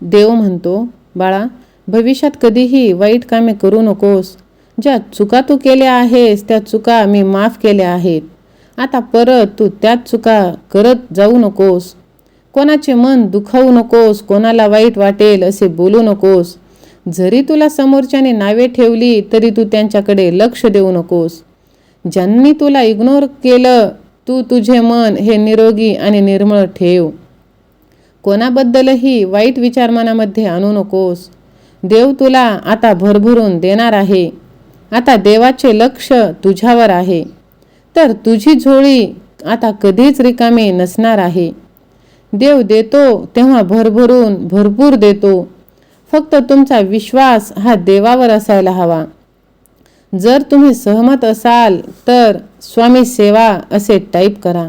देव म्हणतो बाळा भविष्यात कधीही वाईट कामे करू नकोस. ज्या चुका तू केल्या आहेस त्या चुका मी माफ केल्या आहेत. आता परत तू त्याच चुका करत जाऊ नकोस. कोणाचे मन दुखावू नकोस कोणाला वाईट वाटेल असे बोलू नकोस. जरी तुला समोरच्याने नावे ठेवली तरी तू त्यांच्याकडे लक्ष देऊ नकोस. ज्यांनी तुला इग्नोर केलं तू तुझे मन हे निरोगी आणि निर्मळ ठेव. कोणाबद्दलही वाईट विचार मनामध्ये आणू नकोस. देव तुला आता भरभरून देणार आहे. आता देवाचे लक्ष तुझ्यावर आहे. तर तुझी झोळी आता कधीच रिकामी नसणार आहे. देव देतो तेव्हा भरभरून भरपूर देतो. फक्त तुमचा विश्वास हा देवावर असायला हवा. जर तुम्ही सहमत असाल तर स्वामी सेवा असे टाईप करा.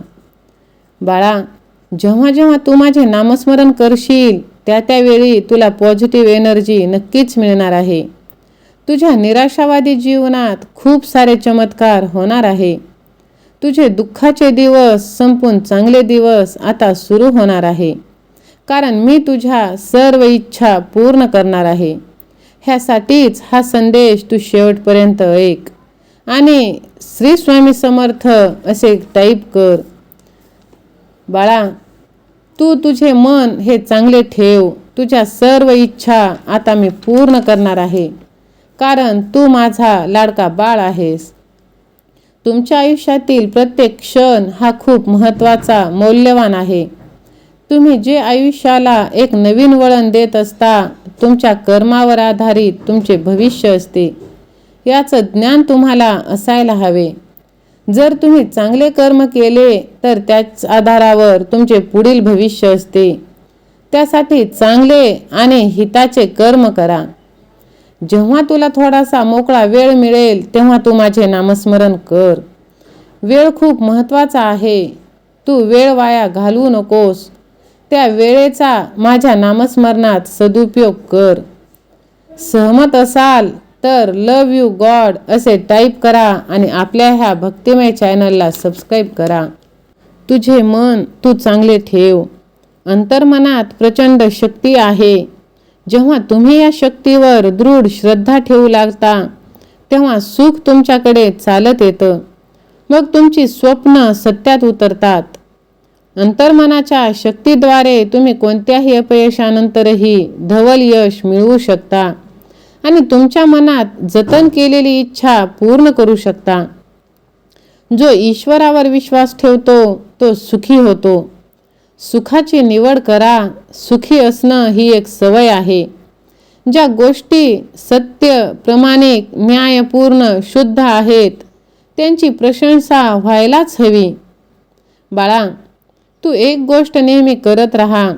बाळा जेव्हा जेव्हा तू माझे नामस्मरण करशील त्या त्यावेळी तुला पॉझिटिव्ह एनर्जी नक्कीच मिळणार आहे. तुझ्या निराशावादी जीवनात खूप सारे चमत्कार होणार आहे. तुझे दुःखाचे दिवस संपून चांगले दिवस आता सुरू होणार आहे. कारण मी तुझ्या सर्व इच्छा पूर्ण करणार आहे. ह्यासाठीच हा संदेश तू शेवटपर्यंत ऐक. आणि श्री स्वामी समर्थ असे टाईप कर. बाळा तू तुझे मन हे चांगले ठेव. तुझ्या सर्व इच्छा आता मी पूर्ण करणार आहे. कारण तू माझा लाडका बाळ आहेस. तुमच्या आयुष्यातील प्रत्येक क्षण हा खूप महत्त्वाचा मौल्यवान आहे. तुम्ही जे आयुष्याला एक नवीन वळण देत असता तुमच्या कर्मावर आधारित तुमचे भविष्य असते. याचं ज्ञान तुम्हाला असायला हवे. जर तुम्ही चांगले कर्म केले तर त्याच आधारावर तुमचे पुढील भविष्य असते. त्यासाठी चांगले आणि हिताचे कर्म करा. जेव्हा तुला थोडासा मोकळा वेळ मिळेल तेव्हा तू माझे नामस्मरण कर. वेळ खूप महत्त्वाचा आहे. तू वेळ वाया घालवू नकोस. त्या वेळेचा माझ्या नामस्मरणात सदुपयोग कर. सहमत असाल तर लव यू गॉड असे टाईप करा आणि आपल्या ह्या भक्तिमय चॅनलला सबस्क्राईब करा. तुझे मन तू चांगले ठेव. अंतर्मनात प्रचंड शक्ती आहे. जेव्हा तुम्ही या शक्तीवर दृढ श्रद्धा ठेवू लागता तेव्हा सुख तुमच्याकडे चालत येतं. मग तुमची स्वप्न सत्यात उतरतात. अंतर्मनाच्या शक्तीद्वारे तुम्ही कोणत्याही अपयशानंतरही धवल यश मिळवू शकता. आणि तुमच्या मनात जतन केलेली इच्छा पूर्ण करू शकता. जो ईश्वरावर विश्वास ठेवतो तो सुखी होतो. सुखाची निवड करा सुखी असणं ही एक सवय आहे. ज्या गोष्टी सत्य प्रमाणिक न्यायपूर्ण शुद्ध आहेत त्यांची प्रशंसा व्हायलाच हवी. बाळा तू एक गोष्ट नेहमी करत राहा.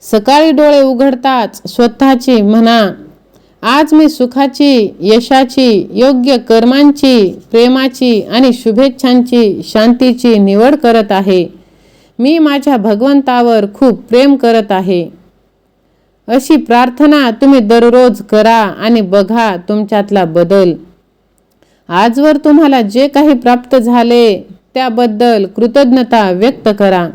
सकाळी डोळे उघडताच स्वतःची म्हणा आज मी सुखाची यशाची योग्य कर्मांची प्रेमाची आणि शुभेच्छांची शांतीची निवड करत आहे. मी माझ्या भगवंतावर खूप प्रेम करत आहे. अशी प्रार्थना तुम्ही दररोज करा आणि बघा तुमच्यातला बदल. आजवर तुम्हाला जे काही प्राप्त झाले त्याबद्दल कृतज्ञता व्यक्त करा.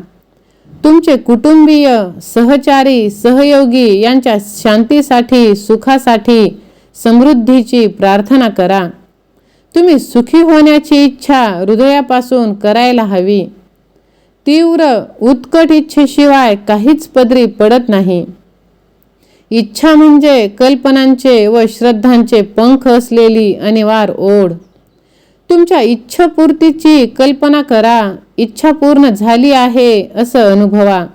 तुमचे कुटुंबीय सहचारी सहयोगी यांच्या शांतीसाठी सुखासाठी समृद्धीची प्रार्थना करा. तुम्ही सुखी होण्याची इच्छा हृदयापासून करायला हवी. तीव्र उत्कट इच्छेशिवाय काहीच पदरी पडत नाही. इच्छा म्हणजे कल्पनांचे व श्रद्धांचे पंख असलेली अनिवार ओढ. तुमच्या इच्छापूर्तीची कल्पना करा. इच्छा पूर्ण झाली आहे असं अनुभवा.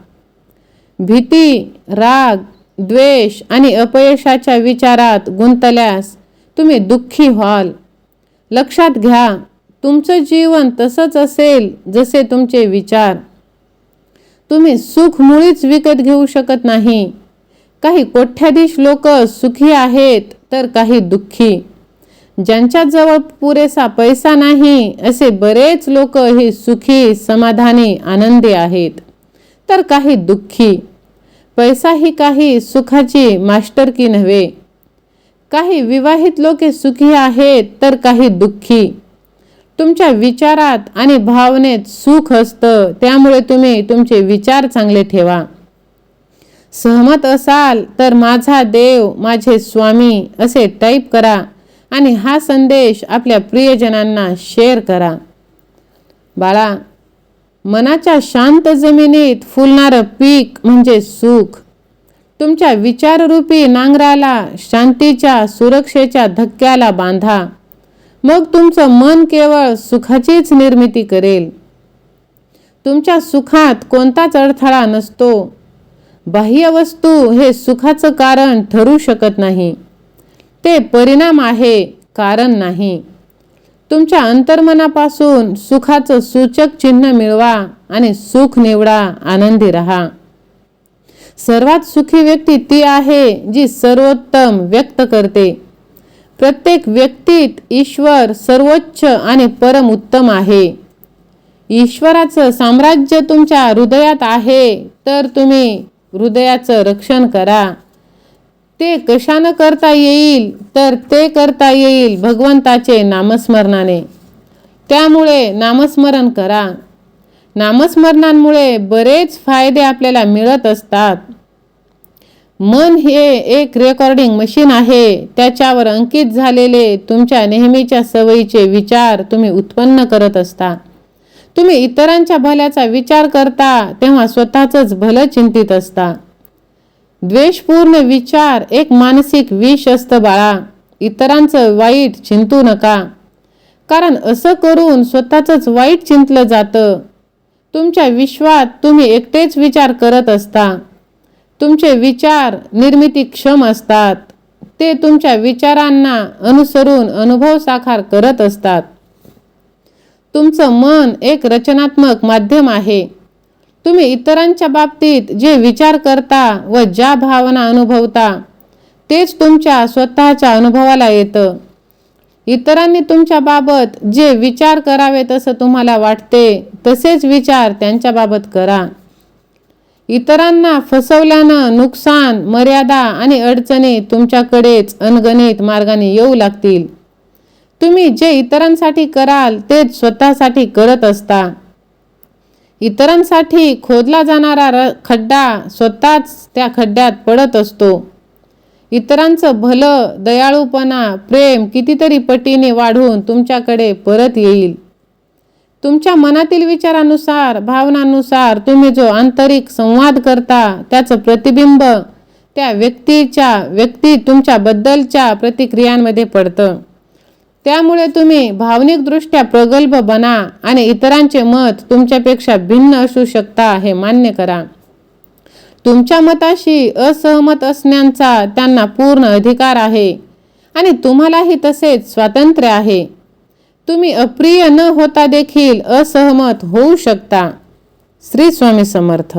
भीती राग द्वेष आणि अपयशाच्या विचारात गुंतल्यास तुम्ही दुःखी व्हाल. लक्षात घ्या तुमचं जीवन तसंच असेल जसे तुमचे विचार. तुम्ही सुख मुळीच विकत घेऊ शकत नाही. काही कोठ्याधीश लोक सुखी आहेत तर काही दुःखी. ज्यांच्याजवळ पुरेसा पैसा नाही असे बरेच लोक हे सुखी समाधानी आनंदी आहेत. तर काही दुःखी. पैसा ही काही सुखाची मास्टरकी नव्हे. काही विवाहित लोके सुखी आहेत तर काही दुःखी. तुमच्या विचारात आणि भावनेत सुख असतं त्यामुळे तुम्ही तुमचे विचार चांगले ठेवा. सहमत असाल तर माझा देव माझे स्वामी असे टाईप करा. आणि हा संदेश आपल्या प्रियजनांना शेअर करा. बाळा मनाच्या शांत जमिनीत फुलणारं पीक म्हणजे सुख. तुमच्या विचाररूपी नांगराला शांतीच्या सुरक्षेच्या धक्क्याला बांधा. मग तुमचं मन केवळ सुखाचीच निर्मिती करेल. तुमच्या सुखात कोणताच अडथळा नसतो. बाह्य वस्तू हे सुखाचं कारण ठरू शकत नाही. ते परिणाम आहे कारण नाही. तुमच्या अंतर्मनापासून सुखाचं सूचक चिन्ह मिळवा आणि सुख निवडा आनंदी राहा. सर्वात सुखी व्यक्ती ती आहे जी सर्वोत्तम व्यक्त करते. प्रत्येक व्यक्तीत ईश्वर सर्वोच्च आणि परम उत्तम आहे. ईश्वराचं साम्राज्य तुमच्या हृदयात आहे तर तुम्ही हृदयाचं रक्षण करा. ते कशानं करता येईल? तर ते करता येईल भगवंताचे नामस्मरणाने. त्यामुळे नामस्मरण करा. नामस्मरणांमुळे बरेच फायदे आपल्याला मिळत असतात. मन हे एक रेकॉर्डिंग मशीन आहे. त्याच्यावर अंकित झालेले तुमच्या नेहमीच्या सवयीचे विचार तुम्ही उत्पन्न करत असता. तुम्ही इतरांच्या भल्याचा विचार करता तेव्हा स्वतःचंच भलं चिंतित असता. द्वेषपूर्ण विचार एक मानसिक विष असतं बाळा. इतरांचं वाईट चिंतू नका. कारण असं करून स्वतःचंच वाईट चिंतलं जातं. तुमच्या विश्वात तुम्ही एकटेच विचार करत असता. तुमचे विचार निर्मितीक्षम असतात. ते तुमच्या विचारांना अनुसरून अनुभव साकार करत असतात. तुमचं मन एक रचनात्मक माध्यम आहे. तुम्ही इतरांच्या बाबतीत जे विचार करता व ज्या भावना अनुभवता तेच तुमच्या स्वतःच्या अनुभवाला येतं. इतरांनी तुमच्याबाबत जे विचार करावेत असं तुम्हाला वाटते तसेच विचार त्यांच्याबाबत करा. इतरांना फसवल्यानं नुकसान मर्यादा आणि अडचणी तुमच्याकडेच अनगणित मार्गाने येऊ लागतील. तुम्ही जे इतरांसाठी कराल तेच स्वतःसाठी करत असता. इतरांसाठी खोदला जाणारा र खड्डा स्वतःच त्या खड्ड्यात पडत असतो. इतरांचं भलं दयाळूपणा प्रेम कितीतरी पटीने वाढून तुमच्याकडे परत येईल. तुमच्या मनातील विचारानुसार भावनानुसार तुम्ही जो आंतरिक संवाद करता त्याचं प्रतिबिंब त्या व्यक्तीच्या व्यक्ती तुमच्याबद्दलच्या प्रतिक्रियांमध्ये पडतं. त्यामुळे तुम्ही भावनिकदृष्ट्या प्रगल्भ बना आणि इतरांचे मत तुमच्यापेक्षा भिन्न असू शकता हे मान्य करा. तुमच्या मताशी असहमत असण्याचा त्यांना पूर्ण अधिकार आहे आणि तुम्हालाही तसेच स्वातंत्र्य आहे. तुम्ही अप्रिय न होता देखील असहमत होऊ शकता. श्री स्वामी समर्थ.